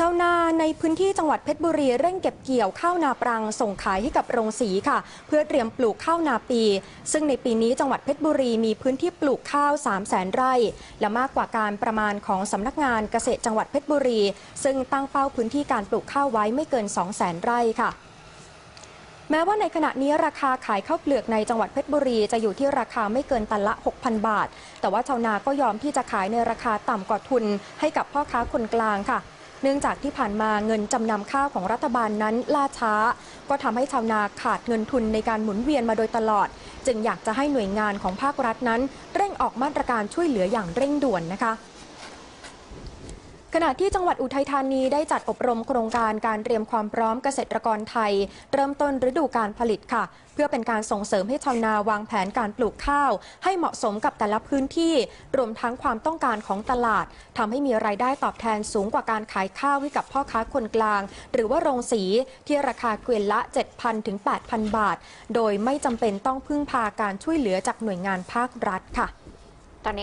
ชาวนาในพื้นที่จังหวัดเพชรบุรีเร่งเก็บเกี่ยวข้าวนาปรังส่งขายให้กับโรงสีค่ะ เพื่อเตรียมปลูกข้าวนาปี ซึ่งในปีนี้จังหวัดเพชรบุรีมีพื้นที่ปลูกข้าว 3 0 0แสนไร่ และมากกว่าการประมาณของสำนักงานเกษตรจังหวัดเพชรบุรี ซึ่งตั้งเป้าพื้นที่การปลูกข้าวไว้ไม่เกิน 2 0 0แสนไร่ค่ะแม้ว่าในขณะนี้ราคาขายข้าวเปลือกในจังหวัดเพชรบุรีจะอยู่ที่ราคาไม่เกินตันละ 6,000 บาท แต่ว่าชาวนาก็ยอมที่จะขายในราคาต่ำกว่าทุนให้กับพ่อค้าคนกลางค่ะ นื่องจากที่ผ่านมาเงินจำนำข้าวของรัฐบาลนั้นล่าช้า ก็ทำให้ชาวนาขาดเงินทุนในการหมุนเวียนมาโดยตลอด จึงอยากจะให้หน่วยงานของภาครัฐนั้น เร่งออกมาตรการช่วยเหลืออย่างเร่งด่วนนะคะ ขณะที่จังหวัดอุทัยธานีได้จัดอบรมโครงการการเตรียมความพร้อมเกษตรกรไทย เริ่มต้นฤดูการผลิตค่ะ เพื่อเป็นการส่งเสริมให้ชาวนาวางแผนการปลูกข้าว ให้เหมาะสมกับแต่ละพื้นที่ รวมทั้งความต้องการของตลาดทำให้มีรายได้ตอบแทนสูงกว่าการขายข้าวให้กับพ่อค้าคนกลาง หรือว่าโรงสีที่ราคาเกวียนละ 7,000ถึง8,000 บาท โดยไม่จำเป็นต้องพึ่งพาการช่วยเหลือจากหน่วยงานภาครัฐค่ะ